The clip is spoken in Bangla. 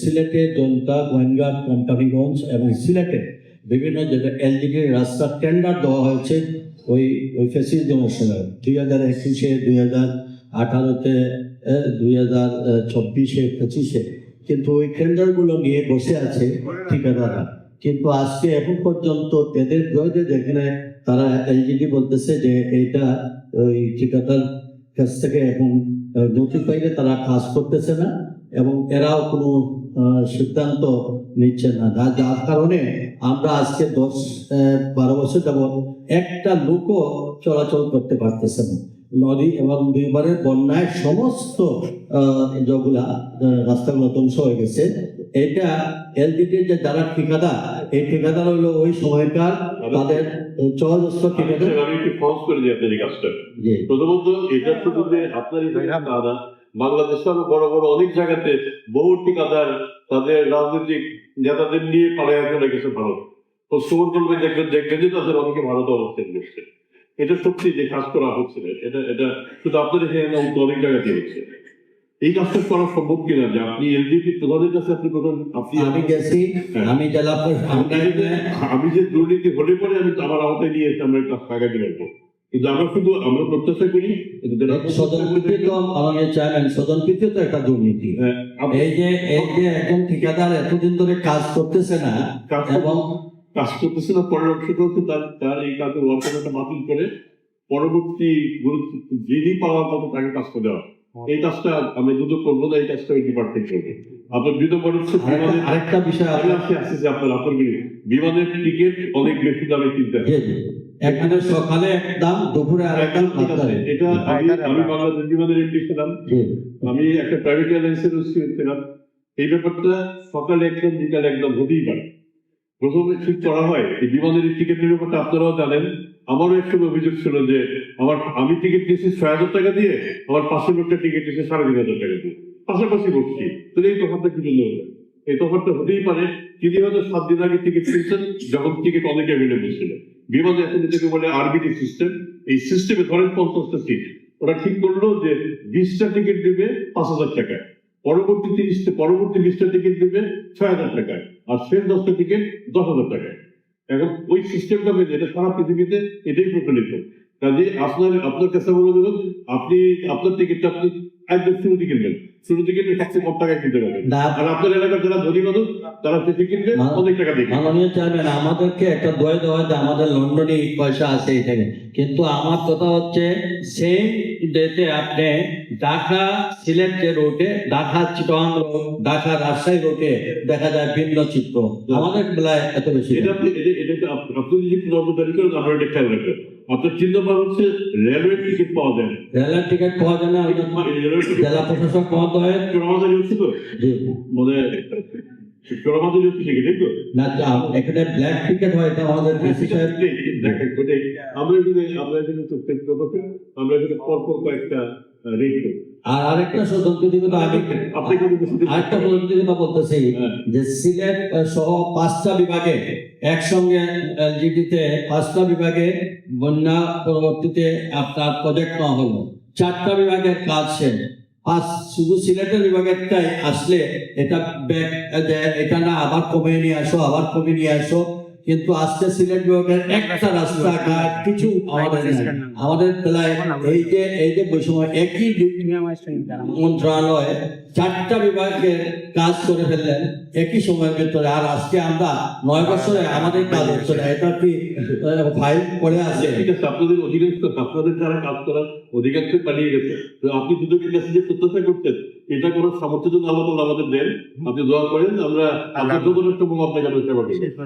সিলেটে জনতা গোয়েঙ্গা কোম্পানিগঞ্জ এবং সিলেটে বিভিন্ন জায়গায় এলজিডি রাস্তার টেন্ডার দেওয়া হয়েছে, ওই ওই ফেসিস সময় দুই হাজার একুশে, দুই হাজার আঠারোতে দুই হাজার চব্বিশে, পঁচিশে। কিন্তু ওই টেন্ডারগুলো নিয়ে বসে আছে ঠিকাদারা কিন্তু আজকে এখন পর্যন্ত তাদের প্রয়োজন যেখানে তারা এলজিডি বলতেছে যে এইটা ওই ঠিকাদার কাছ থেকে এখন নোটিশ পাইলে তারা কাজ করতেছে না এবং এরাও কোনো সিদ্ধান্ত নিচ্ছে না। যার কারণে আমরা আজকে দশ বারো বছর যাব একটা লোকও চলাচল করতে পারতেছে না। নদী এবং দুইবারের বন্যায় সমস্ত যেগুলা রাস্তাগুলো ধ্বংস হয়ে গেছে। এটা এলডিটির যে যারা ঠিকাদার এই ঠিকাদার হলো ওই সময়কার তাদের চলদস্ত ঠিকাদার। আমি একটু ফোর্স করে দিই আপনার এই কাজটা। প্রথমত এটা শুধু যে আপনার বাংলাদেশে আরও বড় বড় অনেক জায়গাতে বহু ঠিকাদার তাদের রাজনৈতিক নেতাদের নিয়ে পালায় গেছে ভারত। পশ্চিমবঙ্গ দেখবেন দেখবেন যে তাদের অনেকে ভারত অবস্থান করছে। এটা সত্যি যে কাজ করা হচ্ছে এটা এটা শুধু আপনাদের এখানে অনেক জায়গাতে হচ্ছে এই কাজটা করা সম্ভব কিনা যে আপনি এলডিপি তোমাদের কাছে আপনি প্রথম আপনি আমি গেছি আমি জেলা আমি যে দুর্নীতি হলে পরে আমি আমার আওতায় নিয়ে এসে আমরা একটা টাকা দিয়ে রাখব। কিন্তু আমরা শুধু আমরা প্রত্যাশা করি তো আমাদের চেয়ারম্যান সদনপিতে তো একটা দুর্নীতি। হ্যাঁ, এই যে এই যে একজন ঠিকাদার এতদিন ধরে কাজ করতেছে না এবং কাজ করতেছে না পরের অংশটা তার তার এই কাজের ওয়ার্কটা বাতিল করে পরবর্তী গুরুত্ব যিনি পাওয়ার মতো তাকে কাজটা দেওয়া এই কাজটা আমি দুটো করব না এই কাজটা ওই ডিপার্টমেন্ট করবে। আপনার হচ্ছে আরেকটা- বিমানের বিষয় আসছি আপনার বিমানের টিকিট অনেক বেশি দামে কিনতে হয়। এখানে সকালে এক দাম দুপুরে দাম এটা আমি আমি বাংলাদেশ আমি একটা প্রাইভেট এয়ারলাইন্সের ছিলাম এই ব্যাপারটা সকালে একদম বিকালে একদম হতেই পারে। প্রথমে ঠিক করা হয় এই বিমানের টিকিটের ব্যাপারটা আপনারাও জানেন। আমারও একটু অভিযোগ ছিল যে আমার আমি টিকিট নিয়েছি ছয় হাজার টাকা দিয়ে আমার পাশের লোকটা টিকিট নিয়েছে সাড়ে তিন হাজার টাকা দিয়ে। পাশাপাশি বসছি তাহলে এই তফাৎটা কি জন্য এই তফাৎটা হতেই পারে তিনি হয়তো সাত দিন আগে টিকিট কিনছেন যখন টিকিট অনেক অ্যাভেলেবল ছিল। বিমানে যেটাকে বলে আরবিটি সিস্টেম, এই সিস্টেমে ধরেন পঞ্চাশটা সিট ওরা ঠিক করল যে বিশটা টিকিট দেবে পাঁচ হাজার টাকায়। পরবর্তী পরবর্তী বিশটা টিকিট দেবে ছয় হাজার টাকায়। আর শেষ দশটা টিকিট দশ হাজার টাকায়। এখন ওই সিস্টেমটা মেনে এটা সারা পৃথিবীতে এটাই প্রচলিত। কাজে আপনার আপনার কাছে বলে দেবেন, আপনি আপনার টিকিটটা আপনি একদম শুরুতে কিনবেন। শুরুতে কিনলে ট্যাক্সি কম টাকায় কিনতে পারবেন আর আপনার এলাকার যারা ধনী মানুষ তারা বেশি কিনবে অনেক টাকা দিয়ে। মাননীয় চেয়ারম্যান আমাদেরকে একটা দয় দেওয়া যে আমাদের লন্ডনে পয়সা আছে এখানে। কিন্তু আমার কথা হচ্ছে সেম ডেতে আপনি ঢাকা সিলেট যে রোডে ঢাকা চিটং রোড ঢাকা রাজশাহী রোডে দেখা যায় ভিন্ন চিত্র। আমাদের বেলায় এত বেশি এটা আপনি এটা এটা তো আপনি যদি একটু নজরদারি করেন আপনার এটা খেয়াল রাখবেন আপনার চিন্তা হচ্ছে রেলওয়ে টিকিট পাওয়া যায়। টিকিট পাওয়া যায় না জেলা প্রশাসক মহোদয়। হচ্ছে তো? মানে এখানে ব্ল্যাক টিকিট হয় এটা আমাদের আমরা এখানে আমরা এখানে পরপর কয়েকটা আর আরেকটা আরেকটা প্রতিযোগিতা বলতেছি হ্যাঁ। যে সিলেট সহ পাঁচটা বিভাগে একসঙ্গে এলজিডিতে পাঁচটা বিভাগে বন্যা পরবর্তীতে আপনার প্রজেক্ট নেওয়া হলো। চারটা বিভাগের কাজ শেষ। পাঁচ শুধু সিলেটের বিভাগেরটাই আসলে এটা ব্যাক এটা না আবার কমে নিয়ে আসো আবার কমে নিয়ে আসো। কিন্তু আজকে সিলেট বিভাগের একটা রাস্তাঘাট কিছু আমাদের আমাদের বেলায় এই যে এই যে বৈষম্য একই মন্ত্রণালয় চারটা বিভাগের কাজ করে ফেললেন। একই সময়ের ভিতরে। আর আজকে আমরা নয় বছরে আমাদের কাজ হচ্ছে না। এটা কি ফাইল করে আছে? ঠিক আছে আপনাদের অধিকাংশ আপনাদের যারা কাজ করার অধিকাংশ পালিয়ে গেছে। তো আপনি দুজনের কাছে যে প্রত্যাশা করছেন? এটা করার সামর্থ্য যদি আল্লাহ আমাদের দেন। আপনি দোয়া করেন আমরা আপনার একটা আপনাকে আমরা সেবা করব